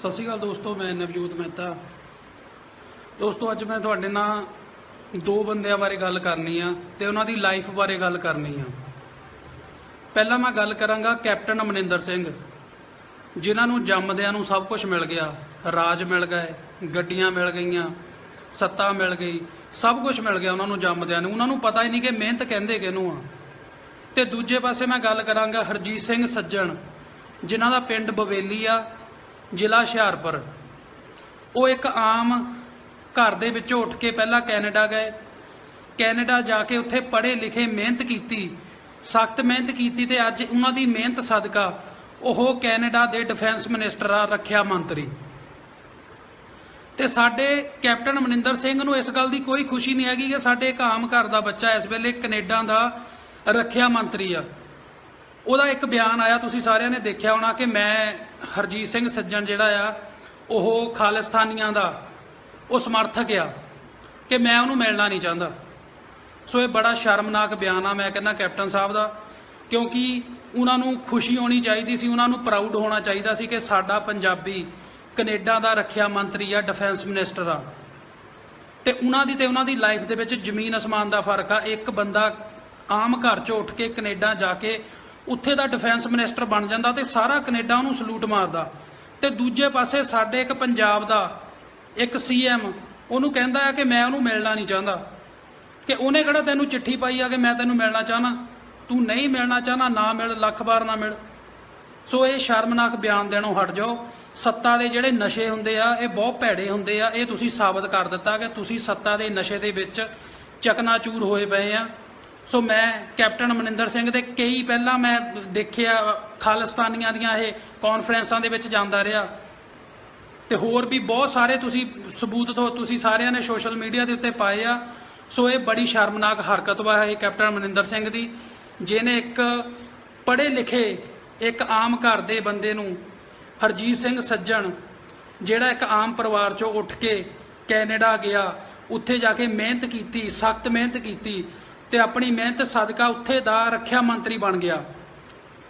ਸਤਿ ਸ਼੍ਰੀ ਅਕਾਲ ਦੋਸਤੋ, ਮੈਂ ਨਵਜੋਤ ਮਹਿਤਾ। ਦੋਸਤੋ, ਅੱਜ ਮੈਂ ਤੁਹਾਡੇ ਨਾਲ ਦੋ ਬੰਦਿਆਂ ਬਾਰੇ ਗੱਲ ਕਰਨੀ ਆ ਤੇ ਉਹਨਾਂ ਦੀ ਲਾਈਫ ਬਾਰੇ ਗੱਲ ਕਰਨੀ ਆ। ਪਹਿਲਾਂ ਮੈਂ ਗੱਲ ਕਰਾਂਗਾ ਕੈਪਟਨ ਅਮਰਿੰਦਰ ਸਿੰਘ, ਜਿਨ੍ਹਾਂ ਨੂੰ ਜੰਮਦਿਆਂ ਨੂੰ ਸਭ ਕੁਝ ਮਿਲ ਗਿਆ। ਰਾਜ ਮਿਲ ਗਏ, ਗੱਡੀਆਂ ਮਿਲ ਗਈਆਂ, ਸੱਤਾ ਮਿਲ ਗਈ, ਸਭ ਕੁਝ ਮਿਲ ਗਿਆ ਉਹਨਾਂ ਨੂੰ ਜੰਮਦਿਆਂ ਨੂੰ। ਉਹਨਾਂ ਨੂੰ ਪਤਾ ਹੀ ਨਹੀਂ ਕਿ ਮਿਹਨਤ ਕਹਿੰਦੇ ਕਿਹਨੂੰ ਆ। ਤੇ ਦੂਜੇ ਪਾਸੇ ਮੈਂ ਗੱਲ ਕਰਾਂਗਾ ਹਰਜੀਤ ਸਿੰਘ ਸੱਜਣ, ਜਿਨ੍ਹਾਂ ਦਾ ਪਿੰਡ ਬਵੇਲੀ ਆ। ਜ਼ਿਲ੍ਹਾ ਹੁਸ਼ਿਆਰਪੁਰ। ਉਹ ਇੱਕ ਆਮ ਘਰ ਦੇ ਵਿੱਚੋਂ ਉੱਠ ਕੇ ਪਹਿਲਾਂ ਕੈਨੇਡਾ ਗਏ। ਕੈਨੇਡਾ ਜਾ ਕੇ ਉੱਥੇ ਪੜ੍ਹੇ ਲਿਖੇ ਮਿਹਨਤ ਕੀਤੀ, ਸਖਤ ਮਿਹਨਤ ਕੀਤੀ ਤੇ ਅੱਜ ਉਹਨਾਂ ਦੀ ਮਿਹਨਤ ਸਦਕਾ ਉਹ ਕੈਨੇਡਾ ਦੇ ਡਿਫੈਂਸ ਮਿਨਿਸਟਰ ਆ, ਰੱਖਿਆ ਮੰਤਰੀ। ਤੇ ਸਾਡੇ ਕੈਪਟਨ ਅਮਰਿੰਦਰ ਸਿੰਘ ਨੂੰ ਇਸ ਗੱਲ ਦੀ ਕੋਈ ਖੁਸ਼ੀ ਨਹੀਂ ਹੈਗੀ ਕਿ ਸਾਡੇ ਇੱਕ ਆਮ ਘਰ ਦਾ ਬੱਚਾ ਇਸ ਵੇਲੇ ਕੈਨੇਡਾ ਦਾ ਰੱਖਿਆ ਮੰਤਰੀ ਆ। ਉਹਦਾ ਇੱਕ ਬਿਆਨ ਆਇਆ, ਤੁਸੀਂ ਸਾਰਿਆਂ ਨੇ ਦੇਖਿਆ ਹੋਣਾ ਕਿ ਮੈਂ ਹਰਜੀਤ ਸਿੰਘ ਸੱਜਣ ਜਿਹੜਾ ਆ, ਉਹ ਖਾਲਿਸਤਾਨੀਆਂ ਦਾ, ਉਹ ਸਮਰਥਕ ਆ ਕਿ ਮੈਂ ਉਹਨੂੰ ਮਿਲਣਾ ਨਹੀਂ ਚਾਹੁੰਦਾ। ਸੋ ਇਹ ਬੜਾ ਸ਼ਰਮਨਾਕ ਬਿਆਨ ਆ, ਮੈਂ ਕਹਿੰਦਾ ਕੈਪਟਨ ਸਾਹਿਬ ਦਾ, ਕਿਉਂਕਿ ਉਹਨਾਂ ਨੂੰ ਖੁਸ਼ੀ ਹੋਣੀ ਚਾਹੀਦੀ ਸੀ, ਉਹਨਾਂ ਨੂੰ ਪ੍ਰਾਊਡ ਹੋਣਾ ਚਾਹੀਦਾ ਸੀ ਕਿ ਸਾਡਾ ਪੰਜਾਬੀ ਕੈਨੇਡਾ ਦਾ ਰੱਖਿਆ ਮੰਤਰੀ ਆ ਡਿਫੈਂਸ ਮਿਨਿਸਟਰ ਆ। ਤੇ ਉਹਨਾਂ ਦੀ ਤੇ ਉਹਨਾਂ ਦੀ ਲਾਈਫ ਦੇ ਵਿੱਚ ਜ਼ਮੀਨ ਅਸਮਾਨ ਦਾ ਫ਼ਰਕ ਆ, ਇੱਕ ਬੰਦਾ ਆਮ ਘਰ ਚੋਂ ਉੱਠ ਕੇ ਕੈਨੇਡਾ ਜਾ ਕੇ ਉੱਥੇ ਦਾ ਡਿਫੈਂਸ ਮਿਨਿਸਟਰ ਬਣ ਜਾਂਦਾ ਤੇ ਸਾਰਾ ਕੈਨੇਡਾ ਉਹਨੂੰ ਸਲੂਟ ਮਾਰਦਾ। ਤੇ ਦੂਜੇ ਪਾਸੇ ਸਾਡੇ ਇੱਕ ਪੰਜਾਬ ਦਾ ਇੱਕ ਸੀਐਮ, ਉਹਨੂੰ ਕਹਿੰਦਾ ਆ ਕਿ ਮੈਂ ਉਹਨੂੰ ਮਿਲਣਾ ਨਹੀਂ ਚਾਹੁੰਦਾ। ਕਿ ਉਹਨੇ ਕਿਹੜਾ ਤੈਨੂੰ ਚਿੱਠੀ ਪਾਈ ਆ ਕਿ ਮੈਂ ਤੈਨੂੰ ਮਿਲਣਾ ਚਾਹਨਾ ਤੂੰ ਨਹੀਂ ਮਿਲਣਾ ਚਾਹਨਾ ਨਾ ਮਿਲ, ਲੱਖ ਵਾਰ ਨਾ ਮਿਲ। ਸੋ ਇਹ ਸ਼ਰਮਨਾਕ ਬਿਆਨ ਦੇਣੋਂ ਹਟ ਜਾਓ। ਸੱਤਾ ਦੇ ਜਿਹੜੇ ਨਸ਼ੇ ਹੁੰਦੇ ਆ, ਇਹ ਬਹੁਤ ਭੈੜੇ ਹੁੰਦੇ ਆ। ਇਹ ਤੁਸੀਂ ਸਾਬਤ ਕਰ ਦਿੱਤਾ ਕਿ ਤੁਸੀਂ ਸੱਤਾ ਦੇ ਨਸ਼ੇ ਦੇ ਵਿੱਚ ਚਕਨਾਚੂਰ ਹੋਏ ਪਏ ਆ। ਸੋ ਮੈਂ ਕੈਪਟਨ ਅਮਰਿੰਦਰ ਸਿੰਘ ਦੇ ਕਈ ਪਹਿਲਾਂ ਮੈਂ ਦੇਖਿਆ ਖਾਲਿਸਤਾਨੀਆਂ ਦੀਆਂ ਇਹ ਕਾਨਫਰੰਸਾਂ ਦੇ ਵਿੱਚ ਜਾਂਦਾ ਰਿਹਾ। ਤੇ ਹੋਰ ਵੀ ਬਹੁਤ ਸਾਰੇ ਤੁਸੀਂ ਸਬੂਤ ਤੋਂ ਤੁਸੀਂ ਸਾਰਿਆਂ ਨੇ ਸੋਸ਼ਲ ਮੀਡੀਆ ਦੇ ਉੱਤੇ ਪਾਏ ਆ। ਸੋ ਇਹ ਬੜੀ ਸ਼ਰਮਨਾਕ ਹਰਕਤ ਵਾ ਇਹ ਕੈਪਟਨ ਅਮਰਿੰਦਰ ਸਿੰਘ ਦੀ, ਜਿਹਨੇ ਇੱਕ ਪੜ੍ਹੇ ਲਿਖੇ ਇੱਕ ਆਮ ਘਰ ਦੇ ਬੰਦੇ ਨੂੰ ਹਰਜੀਤ ਸਿੰਘ ਸੱਜਣ, ਜਿਹੜਾ ਇੱਕ ਆਮ ਪਰਿਵਾਰ ਚੋਂ ਉੱਠ ਕੇ ਕੈਨੇਡਾ ਗਿਆ, ਉੱਥੇ ਜਾ ਕੇ ਮਿਹਨਤ ਕੀਤੀ, ਸਖਤ ਮਿਹਨਤ ਕੀਤੀ ਤੇ ਆਪਣੀ ਮਿਹਨਤ, ਸਦਕਾ ਉੱਥੇ ਦਾ ਰੱਖਿਆ ਮੰਤਰੀ ਬਣ ਗਿਆ।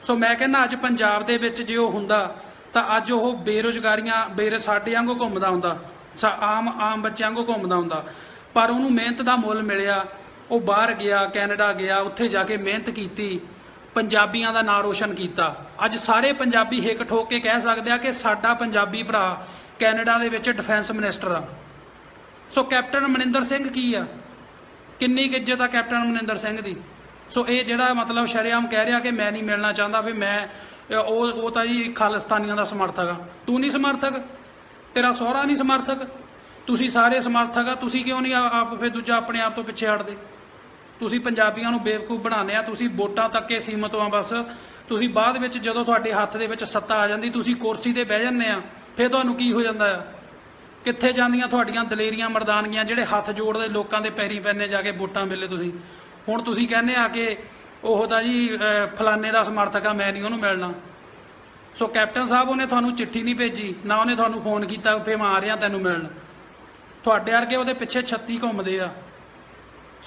ਸੋ ਮੈਂ ਕਹਿੰਦਾ ਅੱਜ ਪੰਜਾਬ ਦੇ ਵਿੱਚ ਜੇ ਉਹ ਹੁੰਦਾ, ਤਾਂ ਅੱਜ ਉਹ ਬੇਰੁਜ਼ਗਾਰੀਆਂ ਬੇਰ ਸਾਡੇ ਵਾਂਗੂ ਘੁੰਮਦਾ ਹੁੰਦਾ, ਸਾ- ਆਮ ਆਮ ਬੱਚਿਆਂ ਵਾਂਗੂ ਘੁੰਮਦਾ ਹੁੰਦਾ। ਪਰ ਉਹਨੂੰ ਮਿਹਨਤ ਦਾ ਮੁੱਲ ਮਿਲਿਆ, ਉਹ ਬਾਹਰ ਗਿਆ, ਕੈਨੇਡਾ ਗਿਆ, ਉੱਥੇ ਜਾ ਕੇ ਮਿਹਨਤ ਕੀਤੀ, ਪੰਜਾਬੀਆਂ ਦਾ ਨਾਂ ਰੋਸ਼ਨ ਕੀਤਾ। ਅੱਜ ਸਾਰੇ ਪੰਜਾਬੀ ਹਿੱਕ ਠੋਕ ਕੇ ਕਹਿ ਸਕਦੇ ਆ ਕਿ ਸਾਡਾ ਪੰਜਾਬੀ ਭਰਾ ਕੈਨੇਡਾ ਦੇ ਵਿੱਚ ਡਿਫੈਂਸ ਮਿਨਿਸਟਰ ਆ। ਸੋ ਕੈਪਟਨ ਅਮਰਿੰਦਰ ਸਿੰਘ ਕੀ ਆ? ਕਿੰਨੀ ਕੁ ਇੱਜ਼ਤ ਆ ਕੈਪਟਨ ਅਮਰਿੰਦਰ ਸਿੰਘ ਦੀ? ਸੋ ਇਹ ਜਿਹੜਾ ਮਤਲਬ ਸ਼ਰੇਆਮ ਕਹਿ ਰਿਹਾ ਕਿ ਮੈਂ ਨਹੀਂ ਮਿਲਣਾ ਚਾਹੁੰਦਾ, ਵੀ ਮੈਂ ਉਹ ਉਹ ਤਾਂ ਜੀ ਖਾਲਿਸਤਾਨੀਆਂ ਦਾ ਸਮਰਥਕ ਆ। ਤੂੰ ਨਹੀਂ ਸਮਰਥਕ? ਤੇਰਾ ਸਹੁਰਾ ਨਹੀਂ ਸਮਰਥਕ? ਤੁਸੀਂ ਸਾਰੇ ਸਮਰਥਕ ਆ, ਤੁਸੀਂ ਕਿਉਂ ਨਹੀਂ ਆਪ ਫਿਰ ਦੂਜਾ ਆਪਣੇ ਆਪ ਤੋਂ ਪਿੱਛੇ ਹਟਦੇ? ਤੁਸੀਂ ਪੰਜਾਬੀਆਂ ਨੂੰ ਬੇਵਕੂਫ ਬਣਾਉਂਦੇ ਆ, ਤੁਸੀਂ ਵੋਟਾਂ ਤੱਕ ਹੀ ਸੀਮਤ ਹੋ ਬਸ। ਤੁਸੀਂ ਬਾਅਦ ਵਿੱਚ ਜਦੋਂ ਤੁਹਾਡੇ ਹੱਥ ਦੇ ਵਿੱਚ ਸੱਤਾ ਆ ਜਾਂਦੀ, ਤੁਸੀਂ ਕੁਰਸੀ ਤੇ ਬਹਿ ਜਾਂਦੇ ਆ, ਫਿਰ ਤੁਹਾਨੂੰ ਕੀ ਹੋ ਜਾਂਦਾ ਆ? ਕਿੱਥੇ ਜਾਂਦੀਆਂ ਤੁਹਾਡੀਆਂ ਦਲੇਰੀਆਂ ਮਰਦਾਨਗੀਆਂ ਜਿਹੜੇ ਹੱਥ ਜੋੜਦੇ ਲੋਕਾਂ ਦੇ ਪੈਰੀ ਪੈਨੇ ਜਾ ਕੇ ਵੋਟਾਂ ਵੇਲੇ ਤੁਸੀਂ? ਹੁਣ ਤੁਸੀਂ ਕਹਿੰਦੇ ਆ ਕਿ ਉਹ ਤਾਂ ਜੀ ਅਹ, ਫਲਾਣੇ ਦਾ ਸਮਰਥਕ ਆ ਮੈਂ ਨਹੀਂ ਉਹਨੂੰ ਮਿਲਣਾ। ਸੋ ਕੈਪਟਨ ਸਾਹਿਬ ਉਹਨੇ ਤੁਹਾਨੂੰ ਚਿੱਠੀ ਨਹੀਂ ਭੇਜੀ ਨਾ ਉਹਨੇ ਤੁਹਾਨੂੰ ਫੋਨ ਕੀਤਾ ਫੇ ਮੈਂ ਆ ਰਿਹਾ ਤੈਨੂੰ ਮਿਲਣ। ਤੁਹਾਡੇ ਵਰਗੇ ਉਹਦੇ ਪਿੱਛੇ 36 ਘੁੰਮਦੇ ਆ।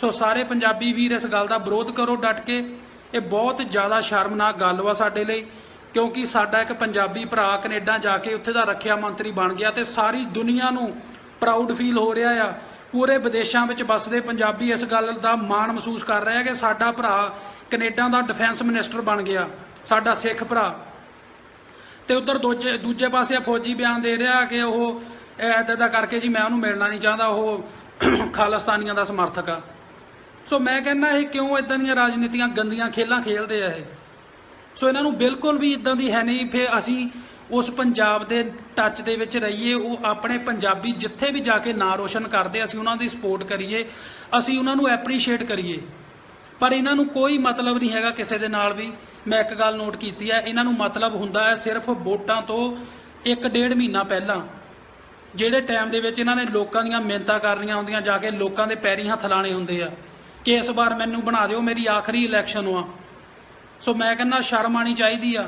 ਸੋ ਸਾਰੇ ਪੰਜਾਬੀ ਵੀਰ ਇਸ ਗੱਲ ਦਾ ਵਿਰੋਧ ਕਰੋ ਡਟ ਕੇ। ਇਹ ਬਹੁਤ ਜ਼ਿਆਦਾ ਸ਼ਰਮਨਾਕ ਗੱਲ ਵਾ ਸਾਡੇ ਲਈ। ਕਿਉਂਕਿ ਸਾਡਾ ਇੱਕ ਪੰਜਾਬੀ ਭਰਾ ਕੈਨੇਡਾ ਜਾ ਕੇ ਉੱਥੇ ਦਾ ਰੱਖਿਆ ਮੰਤਰੀ ਬਣ ਗਿਆ ਤੇ ਸਾਰੀ ਦੁਨੀਆ ਨੂੰ ਪ੍ਰਾਊਡ ਫੀਲ ਹੋ ਰਿਹਾ ਆ। ਪੂਰੇ ਵਿਦੇਸ਼ਾਂ ਵਿੱਚ ਵੱਸਦੇ ਪੰਜਾਬੀ ਇਸ ਗੱਲ ਦਾ ਮਾਣ ਮਹਿਸੂਸ ਕਰ ਰਹੇ ਆ ਕਿ ਸਾਡਾ ਭਰਾ ਕੈਨੇਡਾ ਦਾ ਡਿਫੈਂਸ ਮਿਨਿਸਟਰ ਬਣ ਗਿਆ, ਸਾਡਾ ਸਿੱਖ ਭਰਾ। ਤੇ ਉਧਰ ਦੂਜੇ ਦੂਜੇ ਪਾਸੇ ਫੌਜੀ ਬਿਆਨ ਦੇ ਰਿਹਾ ਕਿ ਉਹ ਐਦਾਂ ਦਾ ਕਰਕੇ ਜੀ ਮੈਂ ਉਹਨੂੰ ਮਿਲਣਾ ਨਹੀਂ ਚਾਹੁੰਦਾ, ਉਹ ਖਾਲਿਸਤਾਨੀਆਂ ਦਾ ਸਮਰਥਕ ਆ। ਸੋ ਮੈਂ ਕਹਿੰਦਾ ਇਹ ਕਿਉਂ ਇਦਾਂ ਦੀਆਂ ਰਾਜਨੀਤੀਆਂ ਗੰਦੀਆਂ ਖੇਲਾਂ ਖੇਲਦੇ ਆ ਇਹ? ਸੋ ਇਹਨਾਂ ਨੂੰ ਬਿਲਕੁਲ ਵੀ ਇਦਾਂ ਦੀ ਹੈ ਨਹੀਂ ਫਿਰ ਅਸੀਂ ਉਸ ਪੰਜਾਬ ਦੇ ਟੱਚ ਦੇ ਵਿੱਚ ਰਹੀਏ, ਉਹ ਆਪਣੇ ਪੰਜਾਬੀ ਜਿੱਥੇ ਵੀ ਜਾ ਕੇ ਨਾਂ ਰੋਸ਼ਨ ਕਰਦੇ, ਅਸੀਂ ਉਹਨਾਂ ਦੀ ਸਪੋਰਟ ਕਰੀਏ, ਅਸੀਂ ਉਹਨਾਂ ਨੂੰ ਐਪਰੀਸ਼ੀਏਟ ਕਰੀਏ। ਪਰ ਇਹਨਾਂ ਨੂੰ ਕੋਈ ਮਤਲਬ ਨਹੀਂ ਹੈਗਾ ਕਿਸੇ ਦੇ ਨਾਲ ਵੀ। ਮੈਂ ਇੱਕ ਗੱਲ ਨੋਟ ਕੀਤੀ ਹੈ, ਇਹਨਾਂ ਨੂੰ ਮਤਲਬ ਹੁੰਦਾ ਹੈ ਸਿਰਫ ਵੋਟਾਂ ਤੋਂ ਇੱਕ ਡੇਢ ਮਹੀਨਾ ਪਹਿਲਾਂ। ਜਿਹੜੇ ਟਾਈਮ ਦੇ ਵਿੱਚ ਇਹਨਾਂ ਨੇ ਲੋਕਾਂ ਦੀਆਂ ਮਿਹਨਤਾਂ ਕਰਨੀਆਂ ਹੁੰਦੀਆਂ, ਜਾ ਕੇ ਲੋਕਾਂ ਦੇ ਪੈਰੀ ਹੱਥ ਲਾਣੇ ਹੁੰਦੇ ਆ ਕਿ ਇਸ ਵਾਰ ਮੈਨੂੰ ਬਣਾ ਦਿਓ, ਮੇਰੀ ਆਖਰੀ ਇਲੈਕਸ਼ਨ ਆ। ਸੋ ਮੈਂ ਕਹਿੰਦਾ ਸ਼ਰਮ ਆਣੀ ਚਾਹੀਦੀ ਆ।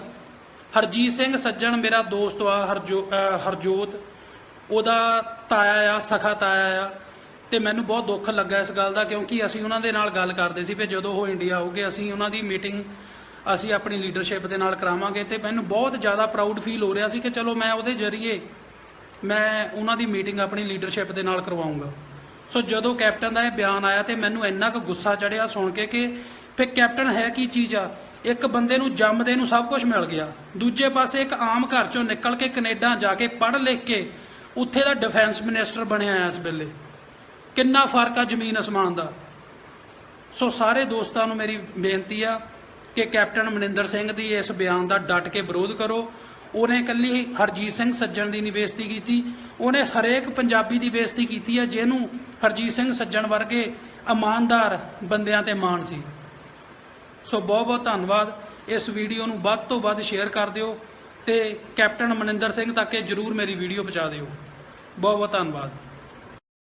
ਹਰਜੀਤ ਸਿੰਘ ਸੱਜਣ ਮੇਰਾ ਦੋਸਤ ਆ, ਹਰਜੋ ਹਰਜੋਤ। ਉਹਦਾ ਤਾਇਆ ਆ, ਸਖਾ ਤਾਇਆ ਆ। ਤੇ ਮੈਨੂੰ ਬਹੁਤ ਦੁੱਖ ਲੱਗਾ ਇਸ ਗੱਲ ਦਾ ਕਿਉਂਕਿ ਅਸੀਂ ਉਹਨਾਂ ਦੇ ਨਾਲ ਗੱਲ ਕਰਦੇ ਸੀ ਵੀ ਜਦੋਂ ਉਹ ਇੰਡੀਆ ਆਉਗੇ, ਅਸੀਂ ਉਹਨਾਂ ਦੀ ਮੀਟਿੰਗ, ਅਸੀਂ ਆਪਣੀ ਲੀਡਰਸ਼ਿਪ ਦੇ ਨਾਲ ਕਰਾਵਾਂਗੇ। ਤੇ ਮੈਨੂੰ ਬਹੁਤ ਜ਼ਿਆਦਾ ਪ੍ਰਾਊਡ ਫੀਲ ਹੋ ਰਿਹਾ ਸੀ ਕਿ ਚਲੋ ਮੈਂ ਉਹਦੇ ਜ਼ਰੀਏ, ਮੈਂ ਉਹਨਾਂ ਦੀ ਮੀਟਿੰਗ ਆਪਣੀ ਲੀਡਰਸ਼ਿਪ ਦੇ ਨਾਲ ਕਰਵਾਉਂਗਾ। ਸੋ ਜਦੋਂ ਕੈਪਟਨ ਦਾ ਇਹ ਬਿਆਨ ਆਇਆ ਤੇ ਮੈਨੂੰ ਇੰਨਾ ਕੁ ਗੁੱਸਾ ਚੜਿਆ ਸੁਣ ਕੇ ਕਿ ਫਿਰ ਕੈਪਟਨ ਹੈ ਕੀ ਚੀਜ਼ ਆ? ਇੱਕ ਬੰਦੇ ਨੂੰ ਜੰਮਦੇ ਨੂੰ ਸਭ ਕੁਝ ਮਿਲ ਗਿਆ। ਦੂਜੇ ਪਾਸੇ ਇੱਕ ਆਮ ਘਰ ਚੋਂ ਨਿਕਲ ਕੇ ਕੈਨੇਡਾ ਜਾ ਕੇ ਪੜ੍ਹ ਲਿਖ ਕੇ ਉੱਥੇ ਦਾ ਡਿਫੈਂਸ ਮਿਨਿਸਟਰ ਬਣਿਆ ਆ ਇਸ ਵੇਲੇ। ਕਿੰਨਾ ਫ਼ਰਕ ਆ ਜ਼ਮੀਨ ਅਸਮਾਨ ਦਾ। ਸੋ ਸਾਰੇ ਦੋਸਤਾਂ ਨੂੰ ਮੇਰੀ ਬੇਨਤੀ ਆ ਕਿ ਕੈਪਟਨ ਮਨਿੰਦਰ ਸਿੰਘ ਦੀ ਇਸ ਬਿਆਨ ਦਾ ਡਟ ਕੇ ਵਿਰੋਧ ਕਰੋ। ਉਹਨੇ ਇਕੱਲੀ ਹਰਜੀਤ ਸਿੰਘ ਸੱਜਣ ਦੀ ਨਹੀਂ ਬੇਇੱਜ਼ਤੀ ਕੀਤੀ। ਉਹਨੇ ਹਰੇਕ ਪੰਜਾਬੀ ਦੀ ਬੇਇੱਜ਼ਤੀ ਕੀਤੀ ਹੈ ਜਿਹਨੂੰ ਹਰਜੀਤ ਸਿੰਘ ਸੱਜਣ ਵਰਗੇ ਇਮਾਨਦਾਰ ਬੰਦਿਆਂ ਤੇ ਮਾਣ ਸੀ। ਸੋ ਬਹੁਤ ਬਹੁਤ ਧੰਨਵਾਦ। ਇਸ ਵੀਡੀਓ ਨੂੰ ਵੱਧ ਤੋਂ ਵੱਧ ਸ਼ੇਅਰ ਕਰ ਦਿਓ ਤੇ ਕੈਪਟਨ ਮਨਿੰਦਰ ਸਿੰਘ ਤੱਕ ਇਹ ਜਰੂਰ ਮੇਰੀ ਵੀਡੀਓ ਪਹੁੰਚਾ ਦਿਓ। ਬਹੁਤ ਬਹੁਤ ਧੰਨਵਾਦ।